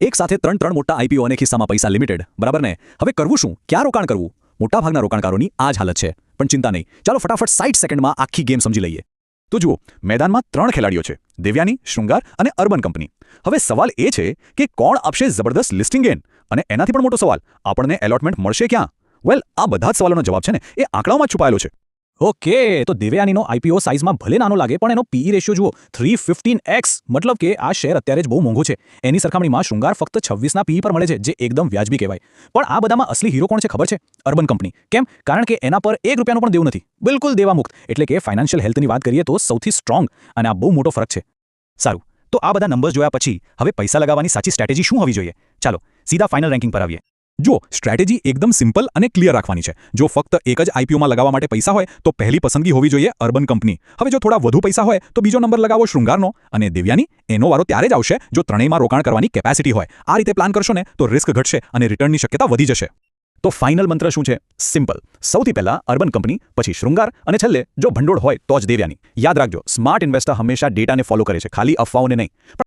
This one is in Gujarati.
એક સાથે ત્રણ ત્રણ મોટા આઈપીઓ અને ખિસ્સામાં પૈસા લિમિટેડ. બરાબર ને? હવે કરવું શું? ક્યાં રોકાણ કરવું? મોટાભાગના રોકાણકારોની આ જ હાલત છે. પણ ચિંતા નહીં. ચાલો ફટાફટ સાઠ સેકન્ડમાં આખી ગેમ સમજી લઈએ. તો જુઓ, મેદાનમાં ત્રણ ખેલાડીઓ છે. દેવ્યાની, શૃંગાર અને અર્બન કંપની. હવે સવાલ એ છે કે કોણ આપશે જબરદસ્ત લિસ્ટિંગ ગેન અને એનાથી પણ મોટો સવાલ, આપણને એલોટમેન્ટ મળશે ક્યાં? વેલ આ બધા જ સવાલોનો જવાબ છે ને, એ આંકડાઓમાં છુપાયેલો છે. ઓકે, તો દેવયાનીનો આઈપીઓ સાઇઝમાં ભલે નાનો લાગે, પણ એનો પીઈ રેશિયો જુઓ. થ્રી ફિફ્ટીન એક્સ, મતલબ કે આ શેર અત્યારે જ બહુ મોંઘો છે. એની સરખામણીમાં શૃંગાર ફક્ત છવ્વીસના પીઈ પર મળે છે, જે એકદમ વ્યાજબી કહેવાય. પણ આ બધામાં અસલી હીરો કોણ છે ખબર છે? Urban Company. કેમ? કારણ કે એના પર એક રૂપિયાનું પણ દેવું નથી. બિલકુલ દેવામુક્ત. એટલે કે ફાઇનાન્શિયલ હેલ્થની વાત કરીએ તો સૌથી સ્ટ્રોંગ અને આ બહુ મોટો ફરક છે. સારું. તો આ બધા નંબર્સ જોયા પછી હવે પૈસા લગાવવાની સાચી સ્ટ્રેટેજી શું હોવી જોઈએ? ચાલો, સીધા ફાઇનલ રેન્કિંગ પર આવીએ. જો સ્ટ્રેટેજી એકદમ સિમ્પલ અને ક્લિયર રાખવાની છે. જો ફક્ત એક જ આઈપીઓમાં લગાવવા માટે પૈસા હોય, તો પહેલી પસંદગી હોવી જોઈએ અર્બન કંપની હવે જો થોડા વધુ પૈસા હોય, તો બીજો નંબર લગાવો શૃંગારનો. અને દેવ્યાની, એનો વારો ત્યારે જ આવશે જો ત્રણેયમાં રોકાણ કરવાની કેપેસિટી હોય. આ રીતે પ્લાન કરશો ને, તો રિસ્ક ઘટશે અને રિટર્નની શક્યતા વધી જશે. તો ફાઇનલ મંત્ર શું છે? સિમ્પલ સૌથી પહેલા અર્બન કંપની પછી શૃંગાર અને છેલ્લે જો ભંડોળ હોય, તો જ દેવ્યાની. યાદ રાખજો સ્માર્ટ ઇન્વેસ્ટર હંમેશા ડેટાને ફોલો કરે છે. ખાલી અફવાઓને નહીં.